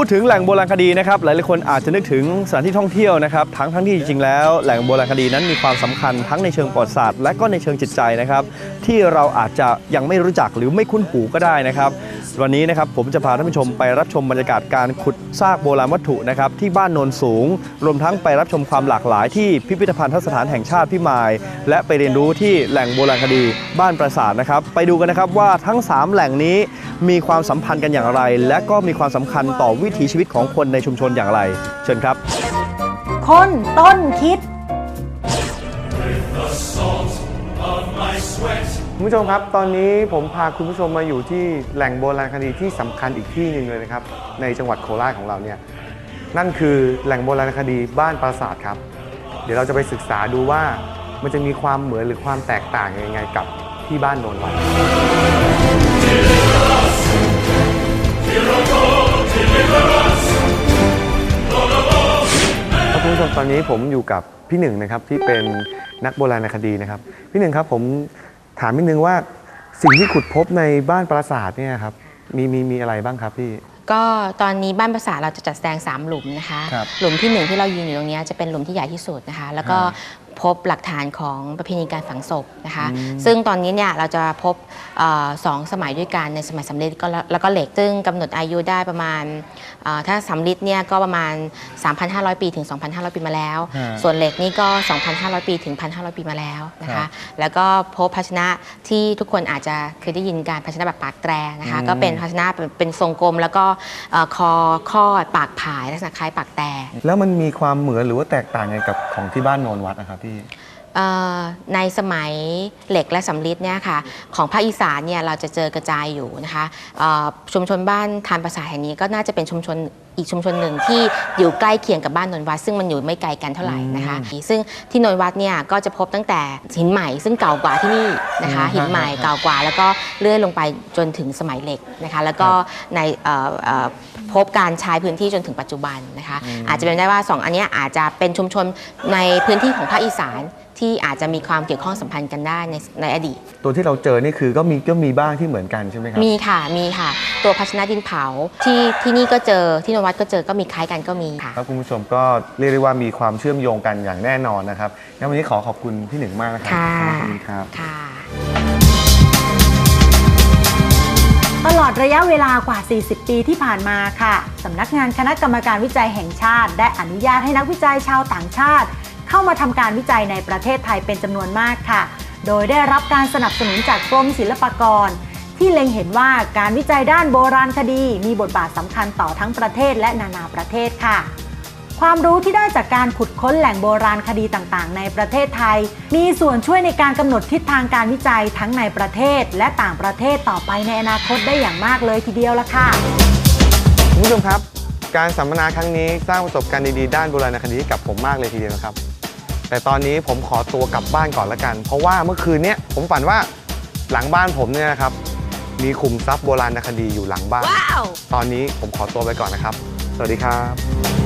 พูดถึงแหล่งโบราณคดีนะครับ หลายๆคนอาจจะนึกถึงสถานที่ท่องเที่ยวนะครับ ทั้งทั้งที่จริงๆแล้วแหล่งโบราณคดีนั้นมีความสำคัญทั้งในเชิงประวัติศาสตร์และก็ในเชิงจิตใจนะครับ ที่เราอาจจะยังไม่รู้จักหรือไม่คุ้นหูก็ได้นะครับวันนี้นะครับผมจะพาท่านผู้ชมไปรับชมบรรยากาศการขุดซากโบราณวัตถุนะครับที่บ้านโนนสูง รวมทั้งไปรับชมความหลากหลายที่พิพิธภัณฑสถานแห่งชาติพิมาย และไปเรียนรู้ที่แหล่งโบราณคดีบ้านปราสาทนะครับ ไปดูกันนะครับว่าทั้งสามแหล่งนี้มีความสัมพันธ์กันอย่างไร และก็มีความสำคัญต่อวิถีชีวิตของคนในชุมชนอย่างไร เชิญครับ คนต้นคิด คุณผู้ชมครับ ตอนนี้ผมพาคุณผู้ชมมาอยู่ที่แหล่งโบราณคดีที่สำคัญอีกที่หนึ่งเลยนะครับ ในจังหวัดโคราชของเราเนี่ย นั่นคือแหล่งโบราณคดีบ้านปราสาทครับ เดี๋ยวเราจะไปศึกษาดูว่ามันจะมีความเหมือนหรือความแตกต่างยังไงกับที่บ้านโนนวัด ครับคุณผู้ชมตอนนี้ผมอยู่กับพี่หนึ่งนะครับที่เป็นนักโบราณคดีนะครับ พี่หนึ่งครับผมถามนิดนึงว่าสิ่งที่ขุดพบในบ้านปราสาทเนี่ยครับมีมีมีอะไรบ้างครับพี่ ก็ตอนนี้บ้านประสาทเราจะจัดแสดง 3 หลุมนะคะ ครับหลุมที่หนึ่งที่เรายืนอยู่ตรงเนี้ยจะเป็นหลุมที่ใหญ่ที่สุดนะคะ แล้วก็ฮะ พบหลักฐานของประเพณีการฝังศพนะคะอืมซึ่งตอนนี้เนี่ยเราจะพบเออสองสมัยด้วยกันในสมัยสำริดก็แล้วแล้วก็เหล็ก ซึ่งกำหนดอายุได้ประมาณเอ่อถ้าสำริดเนี่ยก็ประมาณ 3,500 ปีถึง 2,500 ปีมาแล้วฮะส่วนเหล็กนี่ก็ 2,500 ปีถึง 1,500 ปีมาแล้วนะครัคะบแล้วก็พบภาชนะที่ทุกคนอาจจะเคยได้ยินการภาชนะแบบปากแตรนะคะอืมก็เป็นภาชนะเป็นเป็นทรงกลม แล้วก็เอ่อคอคอดปากผายลักษณะคล้ายปากแตรแล้วมันมีความเหมือนหรือว่าแตกต่างไงกับของที่บ้านโนนวัดนะครับพี่เอ่อ ในสมัยเหล็กและสำริดเนี่ยค่ะของภาคอีสานเนี่ยเราจะเจอกระจายอยู่นะคะเอ่อชุมชนบ้านทานประสาทแห่งนี้ก็น่าจะเป็นชุมชนอีกชุมชนหนึ่งที่อยู่ใกล้เคียงกับบ้านนนวัด ซึ่งมันอยู่ไม่ไกลกันเท่าไหร่นะคะ ซึ่งที่นนวัดเนี่ยก็จะพบตั้งแต่หินใหม่ซึ่งเก่ากว่าที่นี่นะคะอืมหินใหม่เก่ากว่า แล้วก็เลื่อยลงไปจนถึงสมัยเหล็กนะคะแล้วก็ในเอ่อเอ่อพบการใช้พื้นที่จนถึงปัจจุบันนะคะอาจจะเป็นได้ว่าสองอันเนี้ยอาจจะเป็นชุมชนในพื้นที่ของภาคอีสาน ที่อาจจะมีความเกี่ยวข้องสัมพันธ์กันได้ในในอดีต ตัวที่เราเจอนี่คือก็มีก็มีบ้างที่เหมือนกันใช่ไหมครับมีค่ะมีค่ะ ตัวภาชนะดินเผาที่ที่นี่ก็เจอที่นวัดก็เจอก็มีคล้ายกันก็มีค่ะ ครับคุณผู้ชมก็เรียกได้ว่ามีความเชื่อมโยงกันอย่างแน่นอนนะครับงั้นวันนี้ขอขอบคุณพี่หนึ่งมากนะครับค่ะขอบคุณครับ ค่ะ ตลอดระยะเวลากว่า 40 ปีที่ผ่านมาค่ะ สำนักงานคณะกรรมการวิจัยแห่งชาติ ได้อนุญาตให้นักวิจัยชาวต่างชาติ เข้ามาทำการวิจัยในประเทศไทยเป็นจำนวนมากค่ะ โดยได้รับการสนับสนุนจากกรมศิลปากร ที่เล็งเห็นว่าการวิจัยด้านโบราณคดี มีบทบาทสำคัญต่อทั้งประเทศและนานาประเทศค่ะ ความรู้ที่ได้จากการขุดค้นแหล่งโบราณคดีต่างๆ ในประเทศไทย มีส่วนช่วยในการกำหนดทิศทางการวิจัยทั้งในประเทศ และต่างประเทศต่อไปในอนาคตได้อย่างมากเลยทีเดียวละค่ะคุณผู้ชมครับการสัมมนาครั้งนี้สร้างประสบการณ์ดีๆ ด้านโบราณคดีให้กับผมมากเลยทีเดียวนะครับ แต่ตอนนี้ผมขอตัวกลับบ้านก่อนละกัน เพราะว่าเมื่อคืนเนี้ยผมฝันว่าหลังบ้านผมเนี่ยนะครับ มีขุมทรัพย์โบราณคดีอยู่หลังบ้าน ตอนนี้ผมขอตัวไปก่อนนะครับ สวัสดีครับ